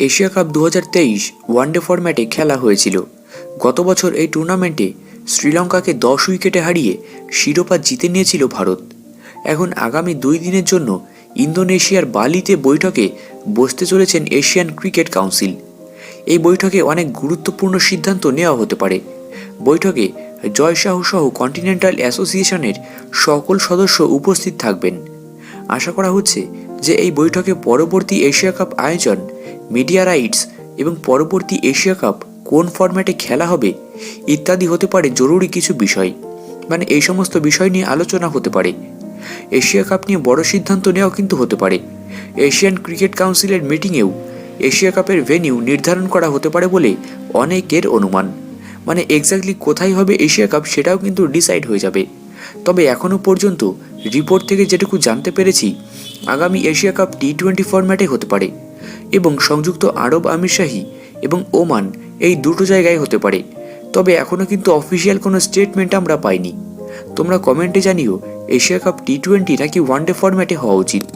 Asia cup দু হাজার তেইশ ওয়ানডে ফরম্যাটে খেলা হয়েছিল। গত বছর এই টুর্নামেন্টে শ্রীলঙ্কাকে দশ উইকেটে হারিয়ে শিরোপা জিতে নিয়েছিল ভারত। এখন আগামী দুই দিনের জন্য ইন্দোনেশিয়ার বালিতে বৈঠকে বসতে চলেছেন এশিয়ান ক্রিকেট কাউন্সিল। এই বৈঠকে অনেক গুরুত্বপূর্ণ সিদ্ধান্ত নেওয়া হতে পারে। বৈঠকে জয় সাহু সহ কন্টিনেন্টাল অ্যাসোসিয়েশনের সকল সদস্য উপস্থিত থাকবেন। আশা করা হচ্ছে যে এই বৈঠকে পরবর্তী এশিয়া কাপ আয়োজন মিডিয়া রাইটস এবং পরবর্তী এশিয়া কাপ কোন ফরম্যাটে খেলা হবে ইত্যাদি হতে পারে জরুরি কিছু বিষয়। মানে এই সমস্ত বিষয় নিয়ে আলোচনা হতে পারে। এশিয়া কাপ নিয়ে বড় সিদ্ধান্ত নেওয়া কিন্তু হতে পারে। এশিয়ান ক্রিকেট কাউন্সিলের মিটিংয়েও এশিয়া কাপের ভেন্যু নির্ধারণ করা হতে পারে বলে অনেকের অনুমান। মানে এক্স্যাক্টলি কোথায় হবে এশিয়া কাপ সেটাও কিন্তু ডিসাইড হয়ে যাবে। তবে এখনও পর্যন্ত রিপোর্ট থেকে যেটুকু জানতে পেরেছি, আগামী এশিয়া কাপ টি টোয়েন্টি ফরম্যাটে হতে পারে। এবং সংযুক্ত আরব আমিরশাহী এবং ওমান এই দুটো জায়গায় হতে পারে। তবে এখনও কিন্তু অফিসিয়াল কোনো স্টেটমেন্ট আমরা পাইনি। তোমরা কমেন্টে জানিও, এশিয়া কাপ টি টোয়েন্টি নাকি ওয়ানডে ফরম্যাটে হওয়া উচিত।